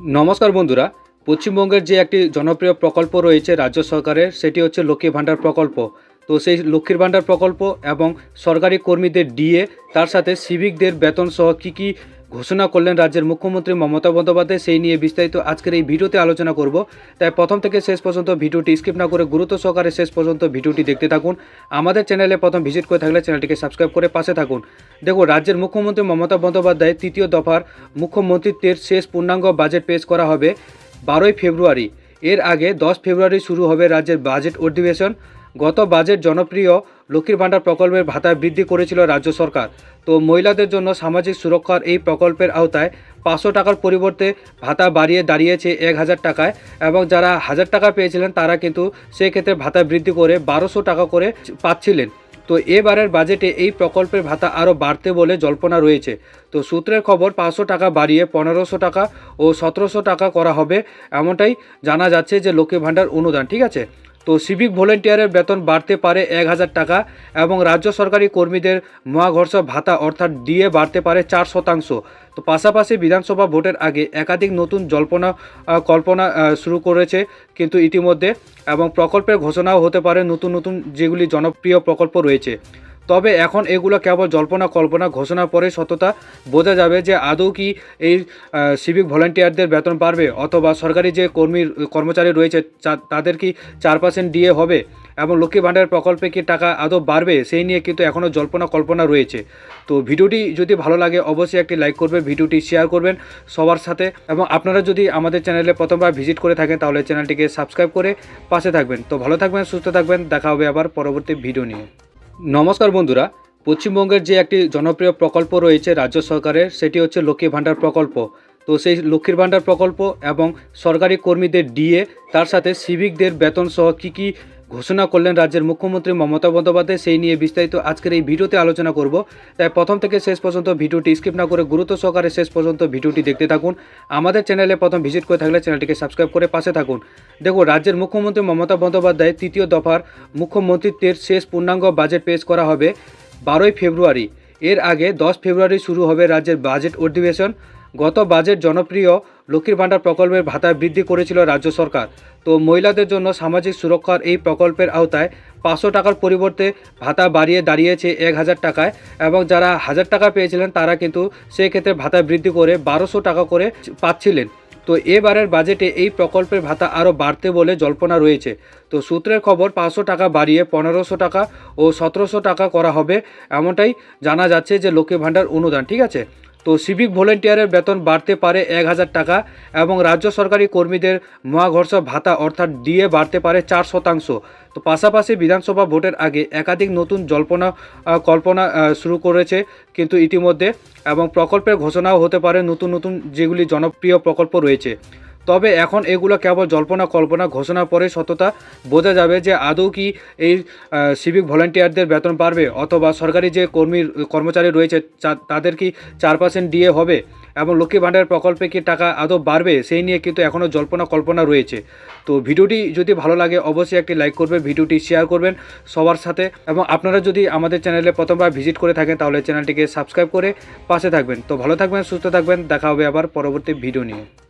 নমস্কার বন্ধুরা। পশ্চিমবঙ্গের যে একটি জনপ্রিয় প্রকল্প রয়েছে রাজ্য সরকারের, সেটি হচ্ছে লক্ষ্মী ভাণ্ডার প্রকল্প। তো সেই লক্ষ্মীর ভাণ্ডার প্রকল্প এবং সরকারি কর্মীদের ডিএ, তার সাথে সিভিকদের বেতন সহ কী কী ঘোষণা করলেন রাজ্যের মুখ্যমন্ত্রী মমতা বন্দ্যোপাধ্যায়। সেই নিয়ে বিস্তারিত আজকের এই ভিডিওতে আলোচনা করব। তাই প্রথম থেকে শেষ পর্যন্ত ভিডিওটি স্কিপ না করে গুরুত্ব সহকারে শেষ পর্যন্ত ভিডিওটি দেখতে থাকুন। আমাদের চ্যানেলে প্রথম ভিজিট করে থাকলে চ্যানেলটিকে সাবস্ক্রাইব করে পাশে থাকুন। দেখো রাজ্যের মুখ্যমন্ত্রী মমতা বন্দ্যোপাধ্যায় তৃতীয় দফার মুখ্যমন্ত্রীত্বের শেষ পূর্ণাঙ্গ বাজেট পেশ করা হবে বারোই ফেব্রুয়ারি। এর আগে দশ ফেব্রুয়ারি শুরু হবে রাজ্যের বাজেট অধিবেশন। গত বাজেট জনপ্রিয় লক্ষ্মীর ভাণ্ডার প্রকল্পের ভাতা বৃদ্ধি করেছিল রাজ্য সরকার। তো মহিলাদের জন্য সামাজিক সুরক্ষার এই প্রকল্পের আওতায় পাঁচশো টাকার পরিবর্তে ভাতা বাড়িয়ে দাঁড়িয়েছে এক হাজার টাকায় এবং যারা হাজার টাকা পেয়েছিলেন তারা কিন্তু সেক্ষেত্রে ভাতা বৃদ্ধি করে বারোশো টাকা করে পাচ্ছিলেন। তো এবারের বাজেটে এই প্রকল্পের ভাতা আরও বাড়তে বলে জল্পনা রয়েছে। তো সূত্রের খবর পাঁচশো টাকা বাড়িয়ে পনেরোশো টাকা ও সতেরোশো টাকা করা হবে এমনটাই জানা যাচ্ছে যে লক্ষ্মী ভাণ্ডার অনুদান, ঠিক আছে? তো সিভিক ভলেন্টিয়ারের বেতন বাড়তে পারে এক হাজার টাকা এবং রাজ্য সরকারি কর্মীদের মহাঘর্ষ ভাতা অর্থাৎ ডিএ বাড়তে পারে চার শতাংশ। তো পাশাপাশি বিধানসভা ভোটের আগে একাধিক নতুন জল্পনা কল্পনা শুরু করেছে কিন্তু ইতিমধ্যে এবং প্রকল্পের ঘোষণাও হতে পারে নতুন নতুন যেগুলি জনপ্রিয় প্রকল্প রয়েছে। তবে এখন এগুলো কেবল জল্পনা কল্পনা ঘোষণার পরে সততা বোঝা যাবে যে আদৌ কি এই সিভিক ভলেন্টিয়ারদের বেতন বাড়বে অথবা সরকারি যে কর্মী, কর্মচারী রয়েছে তাদের কি চার পার্সেন্ট ডিএ হবে? এবং লক্ষ্মী ভাণ্ডার প্রকল্পে কি টাকা আদৌ বাড়বে? সেই নিয়ে কিন্তু এখনও জল্পনা কল্পনা রয়েছে। তো ভিডিওটি যদি ভালো লাগে অবশ্যই একটি লাইক করবেন, ভিডিওটি শেয়ার করবেন সবার সাথে এবং আপনারা যদি আমাদের চ্যানেলে প্রথমবার ভিজিট করে থাকেন তাহলে চ্যানেলটিকে সাবস্ক্রাইব করে পাশে থাকবেন। তো ভালো থাকবেন, সুস্থ থাকবেন, দেখা হবে আবার পরবর্তী ভিডিও নিয়ে। নমস্কার বন্ধুরা। পশ্চিমবঙ্গের যে একটি জনপ্রিয় প্রকল্প রয়েছে রাজ্য সরকারের, সেটি হচ্ছে লক্ষ্মী ভাণ্ডার প্রকল্প। তো সেই লক্ষ্মীর ভাণ্ডার প্রকল্প এবং সরকারি কর্মীদের ডিএ, তার সাথে সিভিকদের বেতন সহ কী কী ঘোষণা করলেন রাজ্যের মুখ্যমন্ত্রী মমতা বন্দ্যোপাধ্যায়। সেই নিয়ে বিস্তারিত আজকের এই ভিডিওতে আলোচনা করব। তাই প্রথম থেকে শেষ পর্যন্ত ভিডিওটি স্কিপ না করে গুরুত্ব সহকারে শেষ পর্যন্ত ভিডিওটি দেখতে থাকুন। আমাদের চ্যানেলে প্রথম ভিজিট করে থাকলে চ্যানেলটিকে সাবস্ক্রাইব করে পাশে থাকুন। দেখো রাজ্যের মুখ্যমন্ত্রী মমতা বন্দ্যোপাধ্যায় তৃতীয় দফার মুখ্যমন্ত্রীত্বের শেষ পূর্ণাঙ্গ বাজেট পেশ করা হবে বারোই ফেব্রুয়ারি। এর আগে দশ ফেব্রুয়ারি শুরু হবে রাজ্যের বাজেট অধিবেশন। গত বাজেট জনপ্রিয় লক্ষ্মীর ভাণ্ডার প্রকল্পের ভাতা বৃদ্ধি করেছিল রাজ্য সরকার। তো মহিলাদের জন্য সামাজিক সুরক্ষার এই প্রকল্পের আওতায় পাঁচশো টাকার পরিবর্তে ভাতা বাড়িয়ে দাঁড়িয়েছে এক হাজার টাকায় এবং যারা হাজার টাকা পেয়েছিলেন তারা কিন্তু সেক্ষেত্রে ভাতা বৃদ্ধি করে বারোশো টাকা করে পাচ্ছিলেন। তো এবারের বাজেটে এই প্রকল্পের ভাতা আরও বাড়তে বলে জল্পনা রয়েছে। তো সূত্রের খবর পাঁচশো টাকা বাড়িয়ে পনেরোশো টাকা ও সতেরোশো টাকা করা হবে এমনটাই জানা যাচ্ছে যে লক্ষ্মী ভাণ্ডার অনুদান, ঠিক আছে? তো সিভিক ভলেন্টিয়ারের বেতন বাড়তে পারে এক হাজার টাকা এবং রাজ্য সরকারি কর্মীদের মহাঘর্ষ ভাতা অর্থাৎ ডিএ বাড়তে পারে চার শতাংশ। তো পাশাপাশি বিধানসভা ভোটের আগে একাধিক নতুন জল্পনা কল্পনা শুরু করেছে কিন্তু ইতিমধ্যে এবং প্রকল্পের ঘোষণাও হতে পারে নতুন নতুন যেগুলি জনপ্রিয় প্রকল্প রয়েছে। তবে এখন এগুলো কেবল জল্পনা কল্পনা ঘোষণার পরে সততা বোঝা যাবে যে আদৌ কি এই সিভিক ভলেন্টিয়ারদের বেতন বাড়বে অথবা সরকারি যে কর্মী, কর্মচারী রয়েছে তাদের কি চার পার্সেন্ট ডিএ হবে? এবং লক্ষ্মী ভাণ্ডার প্রকল্পে কি টাকা আদৌ বাড়বে? সেই নিয়ে কিন্তু এখনও জল্পনা কল্পনা রয়েছে। তো ভিডিওটি যদি ভালো লাগে, অবশ্যই একটি লাইক করবেন, ভিডিওটি শেয়ার করবেন সবার সাথে। এবং আপনারা যদি আমাদের চ্যানেলে প্রথমবার ভিজিট করে থাকেন, তাহলে চ্যানেলটিকে সাবস্ক্রাইব করে পাশে থাকবেন। তো ভালো থাকবেন, সুস্থ থাকবেন, দেখা হবে আবার পরবর্তী ভিডিও নিয়ে।